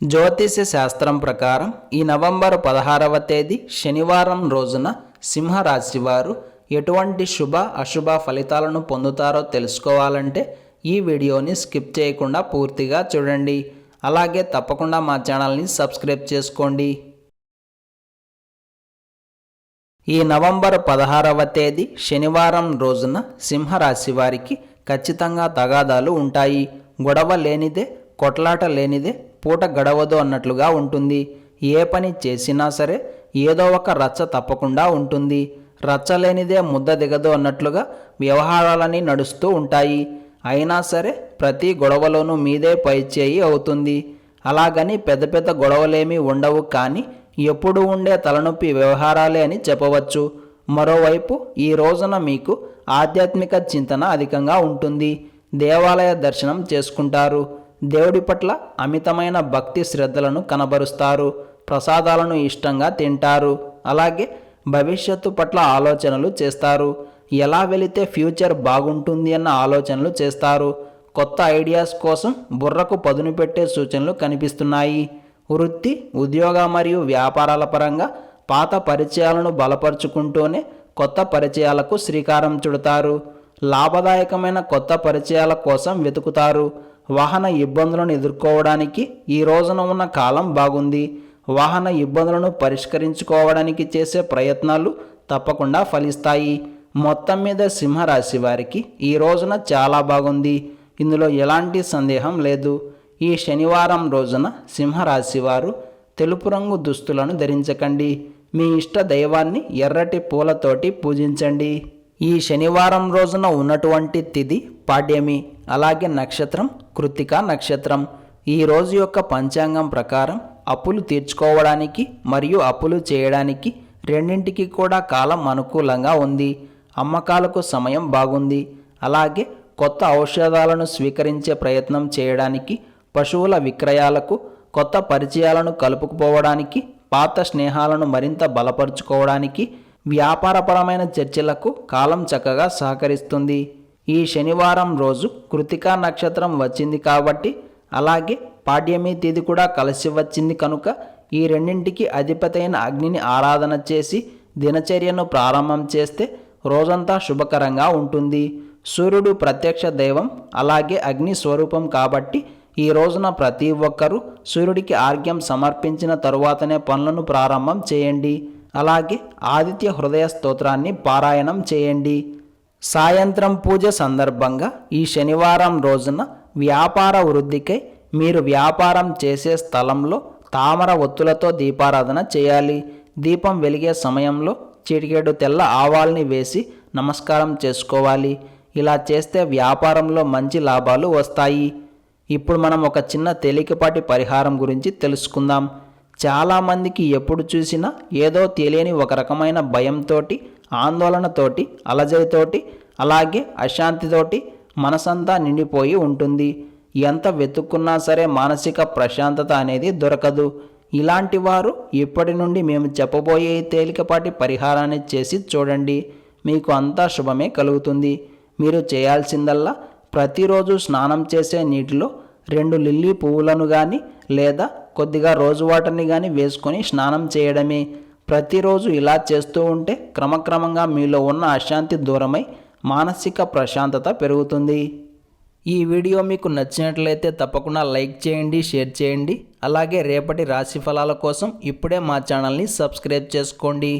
జ్యోతిష శాస్త్రం ప్రకారం ఈ నవంబర్ పదహారవ తేదీ శనివారం రోజున సింహరాశి వారు ఎటువంటి శుభ అశుభ ఫలితాలను పొందుతారో తెలుసుకోవాలంటే ఈ వీడియోని స్కిప్ చేయకుండా పూర్తిగా చూడండి. అలాగే తప్పకుండా మా ఛానల్ని సబ్స్క్రైబ్ చేసుకోండి. ఈ నవంబర్ పదహారవ తేదీ శనివారం రోజున సింహరాశి వారికి ఖచ్చితంగా తగాదాలు ఉంటాయి. గొడవ లేనిదే కొట్లాట లేనిదే పూట గడవదు అన్నట్లుగా ఉంటుంది. ఏ పని చేసినా సరే ఏదో ఒక రచ్చ తప్పకుండా ఉంటుంది. రచ్చ లేనిదే ముద్ద దిగదు అన్నట్లుగా వ్యవహారాలని నడుస్తూ ఉంటాయి. అయినా సరే ప్రతి గొడవలోనూ మీదే పైచేయి అవుతుంది. అలాగని పెద్ద పెద్ద గొడవలేమీ ఉండవు కానీ ఎప్పుడు ఉండే తలనొప్పి వ్యవహారాలే అని చెప్పవచ్చు. మరోవైపు ఈ రోజున మీకు ఆధ్యాత్మిక చింతన అధికంగా ఉంటుంది. దేవాలయ దర్శనం చేసుకుంటారు. దేవుడి పట్ల అమితమైన భక్తి శ్రద్ధలను కనబరుస్తారు. ప్రసాదాలను ఇష్టంగా తింటారు. అలాగే భవిష్యత్తు పట్ల ఆలోచనలు చేస్తారు. ఎలా వెళితే ఫ్యూచర్ బాగుంటుంది అన్న ఆలోచనలు చేస్తారు. కొత్త ఐడియాస్ కోసం బుర్రకు పదును పెట్టే సూచనలు కనిపిస్తున్నాయి. వృత్తి ఉద్యోగ మరియు వ్యాపారాల పరంగా పాత పరిచయాలను బలపరుచుకుంటూనే కొత్త పరిచయాలకు శ్రీకారం చుడతారు. లాభదాయకమైన కొత్త పరిచయాల కోసం వెతుకుతారు. వాహన ఇబ్బందులను ఎదుర్కోవడానికి ఈ రోజున ఉన్న కాలం బాగుంది. వాహన ఇబ్బందులను పరిష్కరించుకోవడానికి చేసే ప్రయత్నాలు తప్పకుండా ఫలిస్తాయి. మొత్తం మీద సింహరాశి వారికి ఈ రోజున చాలా బాగుంది. ఇందులో ఎలాంటి సందేహం లేదు. ఈ శనివారం రోజున సింహరాశి వారు తెలుపు రంగు దుస్తులను ధరించకండి. మీ ఇష్ట దైవాన్ని ఎర్రటి పూలతోటి పూజించండి. ఈ శనివారం రోజున ఉన్నటువంటి తిథి పాడ్యమి అలాగే నక్షత్రం కృత్తిక నక్షత్రం ఈ రోజు యొక్క పంచాంగం ప్రకారం అప్పులు తీర్చుకోవడానికి మరియు అప్పులు చేయడానికి రెండింటికి కూడా కాలం అనుకూలంగా ఉంది. అమ్మకాలకు సమయం బాగుంది. అలాగే కొత్త ఔషధాలను స్వీకరించే ప్రయత్నం చేయడానికి పశువుల విక్రయాలకు కొత్త పరిచయాలను కలుపుకుపోవడానికి పాత స్నేహాలను మరింత బలపరుచుకోవడానికి వ్యాపారపరమైన చర్చలకు కాలం చక్కగా సహకరిస్తుంది. ఈ శనివారం రోజు కృతికా నక్షత్రం వచ్చింది కాబట్టి అలాగే పాడ్యమి తేదీ కూడా కలిసి వచ్చింది కనుక ఈ రెండింటికి అధిపతైన అగ్నిని ఆరాధన చేసి దినచర్యను ప్రారంభం చేస్తే రోజంతా శుభకరంగా ఉంటుంది. సూర్యుడు ప్రత్యక్ష దైవం అలాగే అగ్ని స్వరూపం కాబట్టి ఈ రోజున ప్రతి ఒక్కరూ సూర్యుడికి ఆర్ఘ్యం సమర్పించిన తరువాతనే పనులను ప్రారంభం చేయండి. అలాగే ఆదిత్య హృదయ స్తోత్రాన్ని పారాయణం చేయండి. సాయంత్రం పూజ సందర్భంగా ఈ శనివారం రోజున వ్యాపార వృద్ధికై మీరు వ్యాపారం చేసే స్థలంలో తామర ఒత్తులతో దీపారాధన చేయాలి. దీపం వెలిగే సమయంలో చిటికెడు తెల్ల ఆవాల్ని వేసి నమస్కారం చేసుకోవాలి. ఇలా చేస్తే వ్యాపారంలో మంచి లాభాలు వస్తాయి. ఇప్పుడు మనం ఒక చిన్న తేలికపాటి పరిహారం గురించి తెలుసుకుందాం. చాలామందికి ఎప్పుడు చూసినా ఏదో తెలియని ఒక రకమైన భయంతోటి ఆందోళనతోటి అలజడితోటి అలాగే అశాంతితోటి మనసంతా నిండిపోయి ఉంటుంది. ఎంత వెతుక్కున్నా సరే మానసిక ప్రశాంతత అనేది దొరకదు. ఇలాంటి వారు ఇప్పటి నుండి మేము చెప్పబోయే తేలికపాటి పరిహారాన్ని చేసి చూడండి. మీకు అంతా శుభమే కలుగుతుంది. మీరు చేయాల్సిందల్లా ప్రతిరోజు స్నానం చేసే నీటిలో రెండు లిల్లీ పువ్వులను కానీ లేదా కొద్దిగా రోజు వాటర్ని కానీ వేసుకొని స్నానం చేయడమే. ప్రతిరోజు ఇలా చేస్తూ ఉంటే క్రమక్రమంగా మీలో ఉన్న అశాంతి దూరమై మానసిక ప్రశాంతత పెరుగుతుంది. ఈ వీడియో మీకు నచ్చినట్లయితే తప్పకుండా లైక్ చేయండి షేర్ చేయండి. అలాగే రేపటి రాశి ఫలాల కోసం ఇప్పుడే మా ఛానల్ని సబ్స్క్రైబ్ చేసుకోండి.